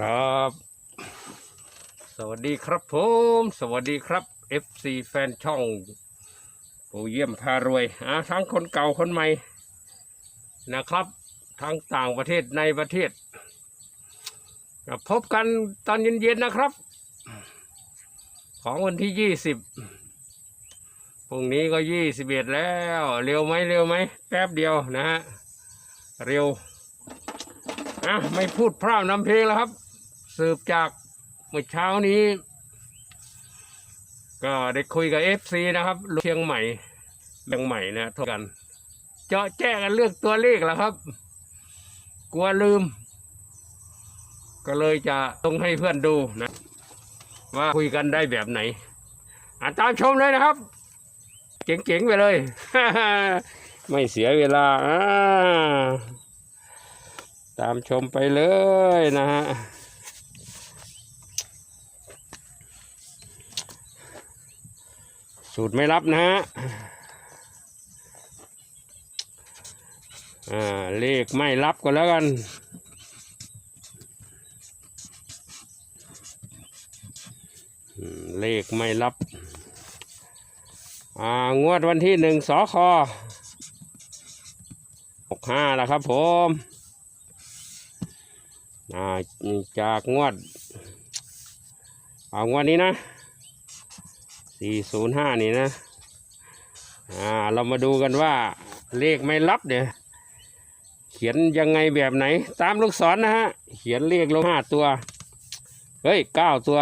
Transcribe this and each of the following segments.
ครับ สวัสดีครับผม สวัสดีครับ FC แฟนช่องปู่เยี่ยมพารวยอะทั้งคนเก่าคนใหม่นะครับ ทั้งต่างประเทศในประเทศ พบกันตอนเย็นๆนะครับ ของวันที่ยี่สิบพรุ่งนี้ก็ยี่สิบเอ็ดแล้ว เร็วไหมเร็วไหมแป๊บเดียวนะฮะเร็วอะไม่พูดพร่ำนำเพลงแล้วครับ สืบจากเมื่อเช้านี้ ก็ได้คุยกับเอฟซีนะครับเชียงใหม่เชียงใหม่นะโทษกันเจาะแจ้กันเรื่องตัวเลขแล้วครับ กลัวลืม ก็เลยจะต้องให้เพื่อนดูนะ ว่าคุยกันได้แบบไหนอะตามชมเลยนะครับ เจ๋งๆไปเลย ไม่เสียเวลาอ่าตามชมไปเลยนะฮะ สูตรไม่รับนะฮะอ่าเลขไม่รับก็แล้วกันเลขไม่รับอ่างวดวันที่หนึ่งสอคอหกห้าแล้วครับผมอ่าจากงวด เอางวดนี้นะ 405นี่นะ อ่า เรามาดูกันว่าเลขไม่รับเนี่ย เขียนยังไงแบบไหน ตามลูกศรนะฮะ เขียนเลขลงห้าตัว เฮ้ยเก้าตัว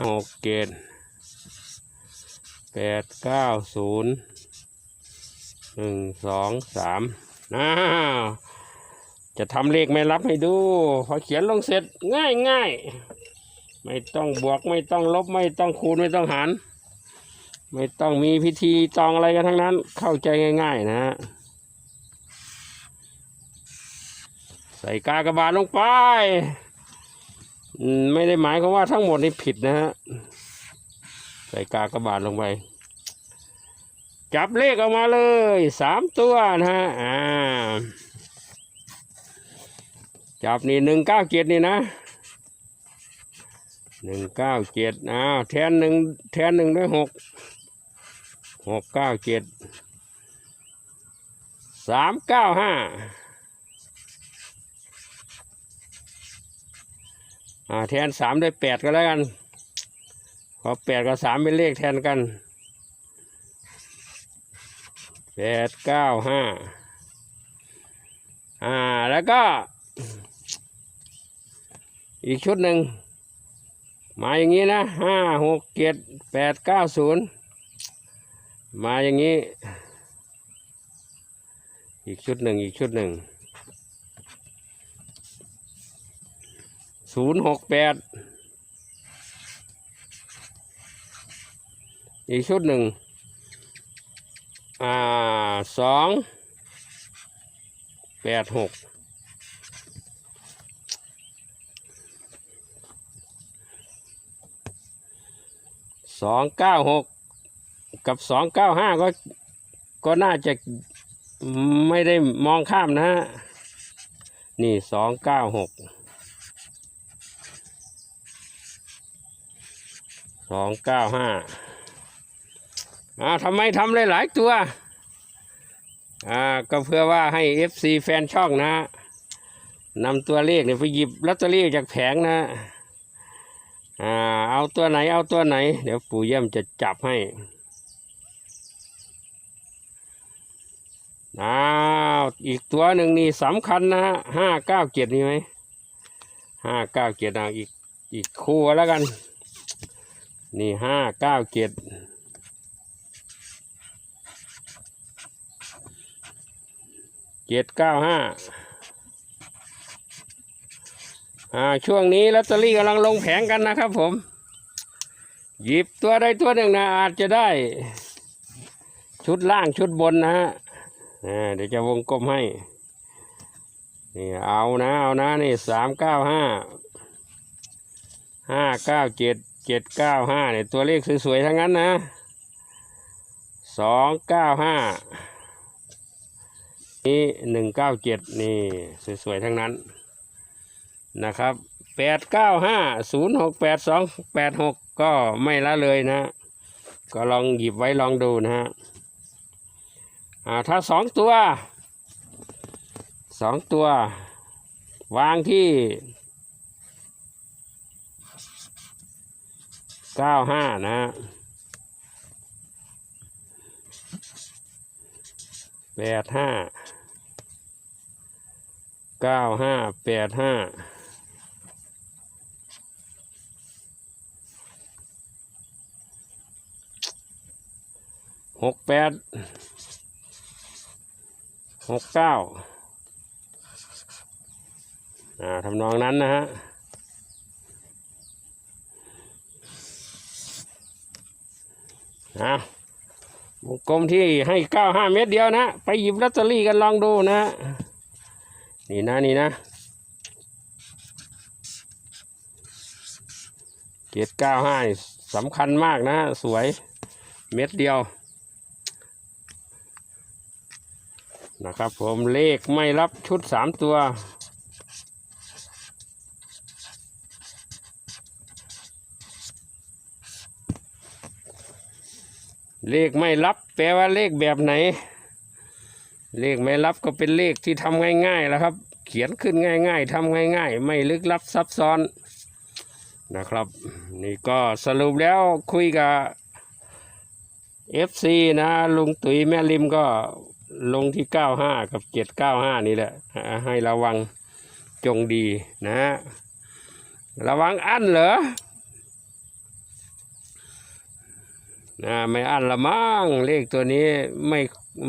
หกเกตแปดเก้าศูนย์หนึ่งสองสามอ้าจะทำเลขไม่รับให้ดู พอเขียนลงเสร็จง่ายง่าย ไม่ต้องบวกไม่ต้องลบไม่ต้องคูณไม่ต้องหาร ไม่ต้องมีพิธีตองอะไรกันทั้งนั้น เข้าใจง่าย ๆ นะฮะใส่กากระบาทลงไป ไม่ได้หมายความว่าทั้งหมดนี่ผิดนะฮะใส่กากระบาทลงไป จับเลขออกมาเลยสามตัวนะฮะอ่าจับนี่หนึ่งเก้าเจ็ดนี่นะ หนึ่งเก้าเจ็ดอ้าวแทนหนึ่งแทนหนึ่งด้วยหกหกเก้าเจ็ดสามเก้าห้าอ่าแทนสามด้วยแปดก็แล้วกันพอแปดกับสามเป็นเลขแทนกันแปดเก้าห้าอ่าแล้วก็ อีกชุดหนึ่ง มาอย่างนี้นะห้าหกเจ็ดแปดเก้าศูนย์มาอย่างนี้ อีกชุดหนึ่งอีกชุดหนึ่งศูนย์หกแปดอีกชุดหนึ่งอ่าสองแปดหก สองเก้าหกกับสองเก้าห้าก็ก็น่าจะไม่ได้มองข้ามนะฮะ นี่สองเก้าหกสองเก้าห้าอ่าทำไมทำหลายๆตัว อ่า ก็เพื่อว่าให้ FC แฟนช่องนะฮะนำตัวเลขเนี่ยไปหยิบลอตเตอรี่จากแผงนะ อ่าเอาตัวไหนเอาตัวไหน เดี๋ยวปู่เยี่ยมจะจับให้อ้าวอีกตัวหนึ่งนี่สำคัญนะฮะห้าเก้าเจ็ดนี่ไหมห้าเก้าเจ็ดเอาอีกอีกคู่แล้วกัน นี่ห้าเก้าเจ็ดเจ็ดเก้าห้า อ่าช่วงนี้ลอตเตอรี่กำลังลงแผงกันนะครับผม หยิบตัวใดตัวหนึ่งนะอาจจะได้ ชุดล่างชุดบนนะฮะเดี๋ยวจะวงกลมให้นี่เอานะเอานะนี่สามเก้าห้าห้าเก้าเจ็ดเจ็ดเก้าห้าเนี่ยตัวเลขสวยๆทั้งนั้นนะสองเก้าห้านี่หนึ่งเก้าเจ็ดนี่สวยๆทั้งนั้น นะครับแปดเก้าห้าศูนย์หกแปดสองแปดหกก็ไม่ละเลยนะ ก็ลองหยิบไว้ลองดูนะฮะอ่าถ้าสองตัวสองตัว วางที่เก้าห้านะฮะแปดห้าเก้าห้าแปดห้า หกแปดหกเก้าอ่าทำนองนั้นนะฮะนะวงกลมที่ให้เก้าห้าเมตรเดียวนะ ไปหยิบลอตเตอรี่กันลองดูนะ นี่นะนี่นะเจ็ดเก้าห้าสำคัญมากนะ สวยเม็ดเดียว นะครับผมเลขไม่รับชุดสามตัว เลขไม่รับแปลว่าเลขแบบไหน เลขไม่รับก็เป็นเลขที่ทำง่ายๆแล้วครับ เขียนขึ้นง่ายๆทำง่ายๆ ไม่ลึกลับซับซ้อนนะครับ นี่ก็สรุปแล้วคุยกับ FC นะลุงตุ๋ยแม่ริมก็ ลงที่ 95 กับ 795 นี่แหละ ให้ระวังจงดีนะฮะระวังอั้นเหรอนะไม่อั้นละมั้งเลขตัวนี้ไม่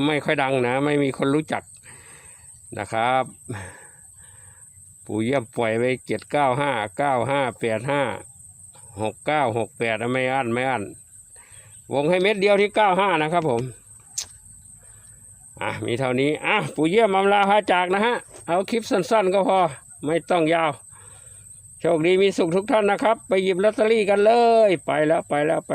ไม่ค่อยดังนะ ไม่มีคนรู้จักนะครับ ปู่เยี่ยมปล่อยไว้เจ็ดเก้าห้าเก้าห้าแปดห้าหกเก้าหกแปดไม่อั้นไม่อั้นวงให้เม็ดเดียวที่เก้าห้านะครับผม อะมีเท่านี้อะปู่เยี่ยมอำลาพาจากนะฮะ เอาคลิปสั้นๆก็พอ ไม่ต้องยาว โชคดีมีสุขทุกท่านนะครับ ไปหยิบลอตเตอรี่กันเลย ไปแล้วไปแล้วไป